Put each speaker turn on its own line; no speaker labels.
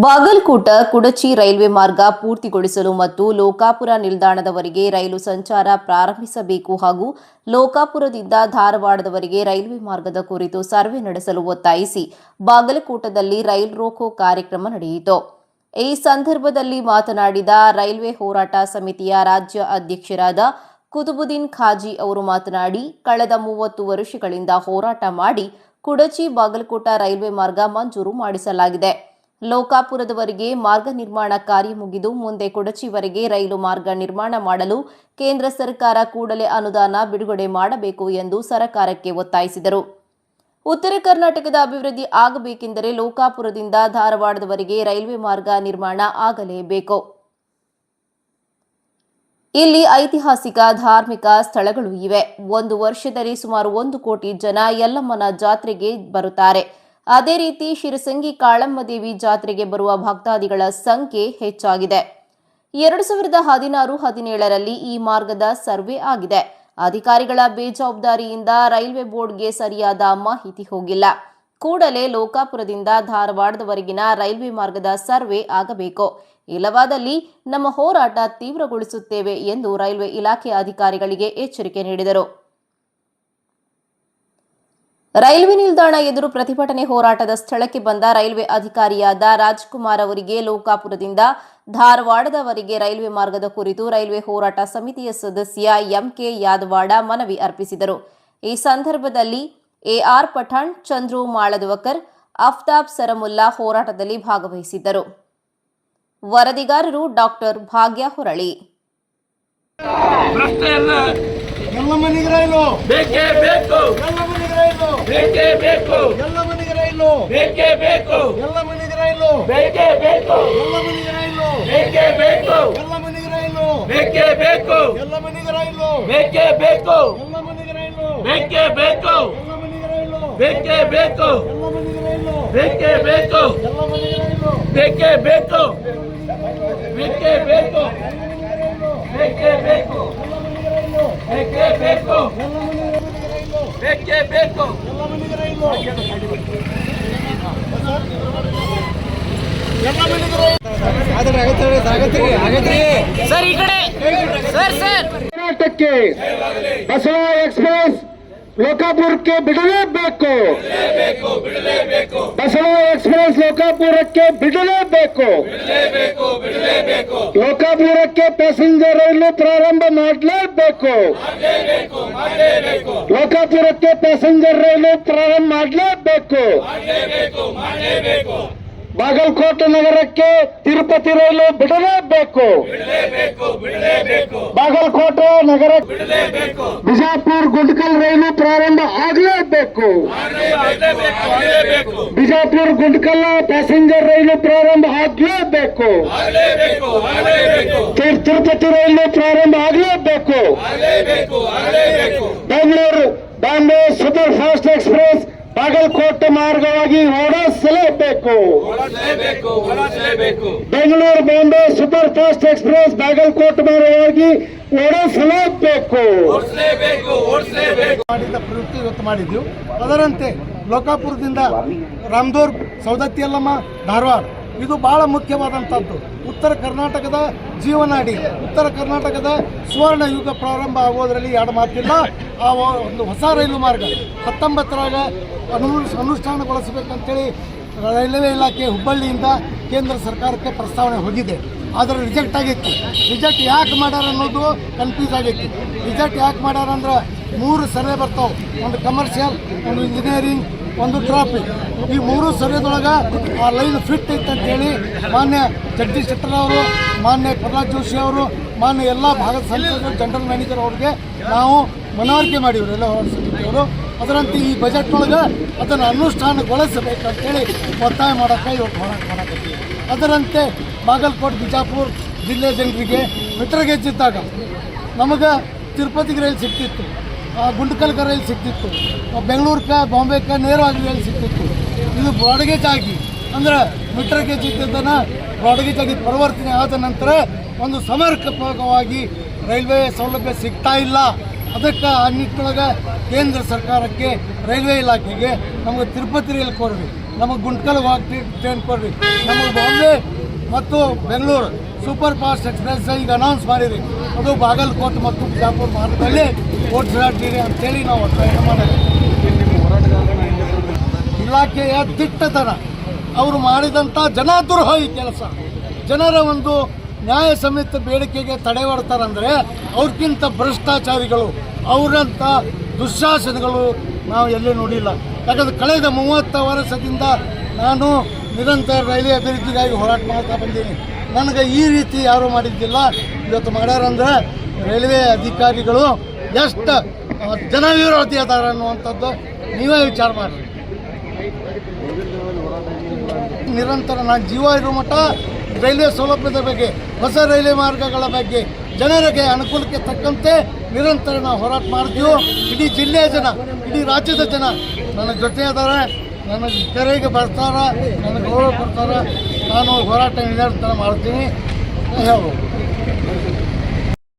Bagalkot, Kudachi railway ಮಾರ್ಗ ಪೂರ್ತಿಗೊಳಿಸಲು ಮತ್ತು ಲೋಕಾಪುರ ನಿಲ್ದಾಣದವರೆಗೆ ರೈಲು ಸಂಚಾರ ಪ್ರಾರಂಭಿಸಬೇಕು ಹಾಗೂ ಲೋಕಾಪುರದಿಂದ ಧಾರವಾಡದವರೆಗೆ ರೈಲ್ವೆ ಮಾರ್ಗದ ಕುರಿತು ಸರ್ವೆ ನಡೆಸಲು ಒತ್ತಾಯಿಸಿ ಬಾಗಲಕೋಟದಲ್ಲಿ ರೈಲ್ ರೋಕೋ ಕಾರ್ಯಕ್ರಮ ನಡೆಯಿತು. ಈ ಸಂದರ್ಭದಲ್ಲಿ ಮಾತನಾಡಿದ ರೈಲ್ವೆ ಹೋರಾಟ ಸಮಿತಿಯ ರಾಜ್ಯ ಅಧ್ಯಕ್ಷರಾದ ಕುತುಬುದ್ದೀನ್ ಖಾಜಿ ಅವರು ಮಾತನಾಡಿ, ಕಳೆದ ಮೂವತ್ತು ವರ್ಷಗಳಿಂದ ಹೋರಾಟ ಮಾಡಿ ಕುಡಚಿ, ಬಾಗಲಕೋಟ ರೈಲ್ವೆ ಮಾರ್ಗ ಮಂಜೂರು ಮಾಡಿಸಲಾಗಿದೆ. ಲೋಕಾಪುರದವರೆಗೆ ಮಾರ್ಗ ನಿರ್ಮಾಣ ಕಾರ್ಯ ಮುಗಿದು ಮುಂದೆ ಕೊಡಚಿವರೆಗೆ ರೈಲು ಮಾರ್ಗ ನಿರ್ಮಾಣ ಮಾಡಲು ಕೇಂದ್ರ ಸರ್ಕಾರ ಕೂಡಲೇ ಅನುದಾನ ಬಿಡುಗಡೆ ಮಾಡಬೇಕು ಎಂದು ಸರ್ಕಾರಕ್ಕೆ ಒತ್ತಾಯಿಸಿದರು. ಉತ್ತರ ಕರ್ನಾಟಕದ ಅಭಿವೃದ್ಧಿ ಆಗಬೇಕೆಂದರೆ ಲೋಕಾಪುರದಿಂದ ಧಾರವಾಡದವರೆಗೆ ರೈಲ್ವೆ ಮಾರ್ಗ ನಿರ್ಮಾಣ ಆಗಲೇಬೇಕು. ಇಲ್ಲಿ ಐತಿಹಾಸಿಕ, ಧಾರ್ಮಿಕ ಸ್ಥಳಗಳು ಇವೆ. ಒಂದು ವರ್ಷದಲ್ಲಿ ಸುಮಾರು ಒಂದು ಕೋಟಿ ಜನ ಯಲ್ಲಮ್ಮನ ಜಾತ್ರೆಗೆ ಬರುತ್ತಾರೆ. ಅದೇ ರೀತಿ ಶಿರಸಂಗಿ ಕಾಳಮ್ಮ ದೇವಿ ಜಾತ್ರೆಗೆ ಬರುವ ಭಕ್ತಾದಿಗಳ ಸಂಖ್ಯೆ ಹೆಚ್ಚಾಗಿದೆ. ಎರಡು ಸಾವಿರದ ಹದಿನಾರು ಹದಿನೇಳರಲ್ಲಿ ಈ ಮಾರ್ಗದ ಸರ್ವೆ ಆಗಿದೆ. ಅಧಿಕಾರಿಗಳ ಬೇಜವಾಬ್ದಾರಿಯಿಂದ ರೈಲ್ವೆ ಬೋರ್ಡ್ಗೆ ಸರಿಯಾದ ಮಾಹಿತಿ ಹೋಗಿಲ್ಲ. ಕೂಡಲೇ ಲೋಕಾಪುರದಿಂದ ಧಾರವಾಡದವರೆಗಿನ ರೈಲ್ವೆ ಮಾರ್ಗದ ಸರ್ವೆ ಆಗಬೇಕು. ಇಲ್ಲವಾದಲ್ಲಿ ನಮ್ಮ ಹೋರಾಟ ತೀವ್ರಗೊಳಿಸುತ್ತೇವೆ ಎಂದು ರೈಲ್ವೆ ಇಲಾಖೆ ಅಧಿಕಾರಿಗಳಿಗೆ ಎಚ್ಚರಿಕೆ ನೀಡಿದರು. ರೈಲ್ವೆ ನಿಲ್ದಾಣ ಎದುರು ಪ್ರತಿಭಟನೆ ಹೋರಾಟದ ಸ್ಥಳಕ್ಕೆ ಬಂದ ರೈಲ್ವೆ ಅಧಿಕಾರಿಯಾದ ರಾಜ್ಕುಮಾರ್ ಅವರಿಗೆ ಲೋಕಾಪುರದಿಂದ ಧಾರವಾಡದವರೆಗೆ ರೈಲ್ವೆ ಮಾರ್ಗದ ಕುರಿತು ರೈಲ್ವೆ ಹೋರಾಟ ಸಮಿತಿಯ ಸದಸ್ಯ ಎಂಕೆ ಯಾದವಾಡ ಮನವಿ ಅರ್ಪಿಸಿದರು. ಈ ಸಂದರ್ಭದಲ್ಲಿ ಎಆರ್ ಪಠಾಣ್ ಚಂದ್ರು ಮಾಳದವಕರ್ ಅಫ್ತಾಬ್ ಸರಮುಲ್ಲಾ ಹೋರಾಟದಲ್ಲಿ ಭಾಗವಹಿಸಿದ್ದರು. ವರದಿಗಾರರು ಡಾಕ್ಟರ್ ಭಾಗ್ಯ ಹೊರಳಿ.
ಎಲ್ಲ ಮನೆಗೆ ರೈಲು.
ಬೇಕೇ ಬೇಕು
ಎಲ್ಲ ಮನೆಗೆ ರೈಲು
ಬೇಕೇ ಬೇಕು
ಎಲ್ಲ ಮನೆಗೆ ರೈಲು
ಬೇಕೇ ಬೇಕು
ಎಲ್ಲ ಮನೆಗೆ ರೈಲು
ಬೇಕೇ ಬೇಕು
ಎಲ್ಲ ಮನೆಗೆ ರೈಲು
ಬೇಕೇ ಬೇಕು
ಎಲ್ಲ ಮನೆಗೆ ರೈಲು
ಬೇಕೇ ಬೇಕು
ಎಲ್ಲ ಮನೆಗೆ ರೈಲು
ಬೇಕೇ ಬೇಕು
ಎಲ್ಲ ಮನೆಗೆ ರೈಲು
ಬೇಕೇ ಬೇಕು
ಎಲ್ಲ ಮನೆಗೆ ರೈಲು
ಬೇಕೇ ಬೇಕು
ಎಲ್ಲ ಮನೆಗೆ ರೈಲು
ಬೇಕೇ ಬೇಕು
ಎಲ್ಲ ಮನೆಗೆ
ಬೇಕೇ ಬೇಕು ಬೇಕೇ ಬೇಕು ಬೇಕೇ ಬೇಕು ಬೇಕೇ ಬೇಕು ಬೇಕೇ ಬೇಕು.
ಎಲ್ಲ ಮನೆಗೆ ರೈಲು
ಸರ್ ಈ ಕಡೆ. Sir sir.
ಕರ್ನಾಟಕಕ್ಕೆ ಬಸವ ಎಕ್ಸ್ಪ್ರೆಸ್ ಲೋಕಾಪುರಕ್ಕೆ ಬಿಡಲೇಬೇಕು. ಬಸವ ಎಕ್ಸ್ಪ್ರೆಸ್ ಲೋಕಾಪುರಕ್ಕೆ ಬಿಡಲೇಬೇಕು. ಲೋಕಾಪುರಕ್ಕೆ ಪ್ಯಾಸೆಂಜರ್ ರೈಲು ಪ್ರಾರಂಭ ಮಾಡಲೇಬೇಕು. ಲೋಕಾಪುರಕ್ಕೆ ಪ್ಯಾಸೆಂಜರ್ ರೈಲು ಪ್ರಾರಂಭ ಮಾಡಲೇಬೇಕು. ಬಾಗಲಕೋಟೆ ನಗರಕ್ಕೆ ತಿರುಪತಿ ರೈಲು ಬಿಡಲೇಬೇಕು. ಬಾಗಲಕೋಟೆ ನಗರ ಬಿಜಾಪುರ್ ಗುಂಡ್ಕಲ್ ರೈಲು ಪ್ರಾರಂಭ ಆಗಲೇಬೇಕು. ಬಿಜಾಪುರ್ ಗುಂಡ್ಕಲ್ ಪ್ಯಾಸೆಂಜರ್ ರೈಲು ಪ್ರಾರಂಭ ಆಗಲೇಬೇಕು. ತಿರ್- ತಿರುಪತಿ ರೈಲು ಪ್ರಾರಂಭ ಆಗಲೇಬೇಕು. Bengaluru Bombay super fast express Bagalkote ಮಾರ್ಗವಾಗಿ ಓಡಿಸಲೇಬೇಕು Bengaluru Bombay super fast express Bagalkote ಮಾರ್ಗವಾಗಿ ಓಡಿಸಲೇಬೇಕು ಮಾಡಿದ ಪ್ರವೃತ್ತಿ ಇವತ್ತು ಮಾಡಿದ್ವಿ. ಅದರಂತೆ ಲೋಕಾಪುರದಿಂದ ರಾಮದೂರ್ ಸೌದತ್ತಿ ಅಲ್ಲಮ್ಮ ಧಾರವಾಡ. ಇದು ಬಹಳ ಮುಖ್ಯವಾದಂಥದ್ದು ಉತ್ತರ ಕರ್ನಾಟಕದ ಜೀವನಾಡಿ, ಉತ್ತರ ಕರ್ನಾಟಕದ ಸುವರ್ಣ ಯುಗ ಪ್ರಾರಂಭ ಆಗೋದ್ರಲ್ಲಿ ಎರಡು ಮಾತಿಲ್ಲ. ಆ ಒಂದು ಹೊಸ ರೈಲು ಮಾರ್ಗ ಹತ್ತೊಂಬತ್ತರಾಗ ಅನು ಅನುಷ್ಠಾನಗೊಳಿಸಬೇಕಂತೇಳಿ ರೈಲ್ವೆ ಇಲಾಖೆ ಹುಬ್ಬಳ್ಳಿಯಿಂದ ಕೇಂದ್ರ ಸರ್ಕಾರಕ್ಕೆ ಪ್ರಸ್ತಾವನೆ ಹೋಗಿದೆ. ಆದರೆ ರಿಜೆಕ್ಟ್ ಆಗಿತ್ತು. ರಿಜೆಕ್ಟ್ ಯಾಕೆ ಮಾಡ್ಯಾರ ಅನ್ನೋದು ಕನ್ಫ್ಯೂಸ್ ಆಗೈತಿ ರಿಜೆಕ್ಟ್ ಯಾಕೆ ಮಾಡ್ಯಾರ ಅಂದ್ರೆ ಮೂರು ಸರ್ವೆ ಬರ್ತಾವೆ. ಒಂದು ಕಮರ್ಷಿಯಲ್ ಒಂದು ಇಂಜಿನಿಯರಿಂಗ್ ಒಂದು ಟ್ರಾಫಿಕ್ ಈ ಮೂರು ಸರ್ವೆದೊಳಗೆ ಆ ಲೈನ್ ಫಿಟ್ ಐತೆ ಅಂತೇಳಿ ಮಾನ್ಯ ಜಗದೀಶ್ ಶೆಟ್ಟರ್ ಅವರು, ಮಾನ್ಯ ಪ್ರಹ್ಲಾದ್ ಜೋಶಿ ಅವರು, ಮಾನ್ಯ ಎಲ್ಲ ಭಾಗದ ಸಂಸದರು ಜನರಲ್ ಮ್ಯಾನೇಜರ್ ಅವ್ರಿಗೆ ನಾವು ಮನವರಿಕೆ ಮಾಡಿವರೆಲ್ಲ ಸಮಿತಿಯವರು ಅದರಂತೆ ಈ ಬಜೆಟ್ ಒಳಗೆ ಅದನ್ನು ಅನುಷ್ಠಾನಗೊಳಿಸಬೇಕಂತೇಳಿ ಒತ್ತಾಯ ಮಾಡೋಕ್ಕೆ ಇವತ್ತು ಹೋರಾಟ ಮಾಡಕತ್ತೀವಿ. ಅದರಂತೆ ಬಾಗಲಕೋಟೆ ಬಿಜಾಪುರ ಜಿಲ್ಲೆ ಜನರಿಗೆ ಮಿತ್ರಗೆಜ್ಜಿದ್ದಾಗ ನಮಗೆ ತಿರುಪತಿಗೆ ರೈಲು ಸಿಕ್ತಿತ್ತು ಆ, ಗುಂಡ್ಕಲ್ಕ ರೈಲು ಸಿಕ್ತಿತ್ತು ಆ, ಬಾಂಬೆಗೆ ನೇರವಾಗಿ ರೈಲು ಸಿಕ್ತಿತ್ತು. ಇದು ಬ್ರಾಡ್ಗೇಜ್ ಅಂದ್ರೆ ಮೀಟರ್ ಗೇಜ್ ಇದ್ದದನ್ನು ಬ್ರಾಡ್ಗೇಜ್ ಆಗಿ ಪರಿವರ್ತನೆ ಆದ ನಂತರ ಒಂದು ಸಮರ್ಪಕವಾಗಿ ರೈಲ್ವೆ ಸೌಲಭ್ಯ ಸಿಗ್ತಾ ಇಲ್ಲ. ಅದಕ್ಕೆ ಆ ನಿಟ್ಟಿನೊಳಗೆ ಕೇಂದ್ರ ಸರ್ಕಾರಕ್ಕೆ ರೈಲ್ವೆ ಇಲಾಖೆಗೆ ನಮಗೆ ತಿರುಪತಿ ರೈಲು ಕೊಡ್ರಿ ನಮಗೆ ಗುಂಟ್ಕಲ್ಗೆ ಹೋಗಿ ಟ್ರೈನ್ ಕೊಡ್ರಿ ನಮಗೆ ಬಾಂಬೆ ಮತ್ತು ಬೆಂಗಳೂರು ಸೂಪರ್ ಫಾಸ್ಟ್ ಎಕ್ಸ್ಪ್ರೆಸ್ ಈಗ ಅನೌನ್ಸ್ ಮಾಡಿರಿ ಅದು ಬಾಗಲಕೋಟೆ ಮತ್ತು ಬಿಜಾಪುರ ಮಾರ್ಗದಲ್ಲಿ ಓಡಿಸಾಡ್ತೀರಿ ಅಂತೇಳಿ ನಾವು ಒತ್ತಾಯ ಮಾಡಿದ್ವಿ ಇಲಾಖೆಯ ದಿಟ್ಟತನ, ಅವರು ಮಾಡಿದಂಥ ಜನಾದ್ರೋಹಿ ಕೆಲಸ. ಜನರ ಒಂದು ನ್ಯಾಯ ಸಮೇತ ಬೇಡಿಕೆಗೆ ತಡೆ ಹೊಡ್ತಾರಂದರೆ ಅವ್ರಿಗಿಂತ ಭ್ರಷ್ಟಾಚಾರಿಗಳು ಅವರಂಥ ದುಶ್ಯಾಸನಗಳು ನಾವು ಎಲ್ಲೇ ನೋಡಿಲ್ಲ. ಯಾಕಂದ್ರೆ ಕಳೆದ ಮೂವತ್ತು ವರ್ಷದಿಂದ ನಾನು ನಿರಂತರ ರೈಲ್ವೆ ಅಭಿವೃದ್ಧಿಗಾಗಿ ಹೋರಾಟ ಮಾಡ್ತಾ ಬಂದೀನಿ. ನನಗೆ ಈ ರೀತಿ ಯಾರೂ ಮಾಡಿದ್ದಿಲ್ಲ. ಇವತ್ತು ಮಾಡ್ಯಾರಂದ್ರೆ ರೈಲ್ವೆ ಅಧಿಕಾರಿಗಳು ಎಷ್ಟು ಜನವಿರೋಧಿ ಅದಾರ ಅನ್ನುವಂಥದ್ದು ನೀವೇ ವಿಚಾರ ಮಾಡಿರಿ. ನಿರಂತರ ನಾನು ಜೀವ ಇರೋ ಮಟ್ಟ ರೈಲ್ವೆ ಸೌಲಭ್ಯದ ಬಗ್ಗೆ, ಹೊಸ ರೈಲ್ವೆ ಮಾರ್ಗಗಳ ಬಗ್ಗೆ ಜನರಿಗೆ ಅನುಕೂಲಕ್ಕೆ ತಕ್ಕಂತೆ ನಿರಂತರ ನಾವು ಹೋರಾಟ ಮಾಡ್ತೀವಿ. ಇಡೀ ಜಿಲ್ಲೆಯ ಜನ, ಇಡೀ ರಾಜ್ಯದ ಜನ ನನ್ನ ಜೊತೆ ಇದ್ದಾರೆ ನನ್ನ ಕೆರೆಗೆ ಬರ್ತಾರೆ, ನನಗೆ ಗೌರವ ಕೊಡ್ತಾರ ನಾನು ಹೋರಾಟ ನಿರಂತರ ಮಾಡ್ತೀನಿ. ಹೇಳ್ಬೋದು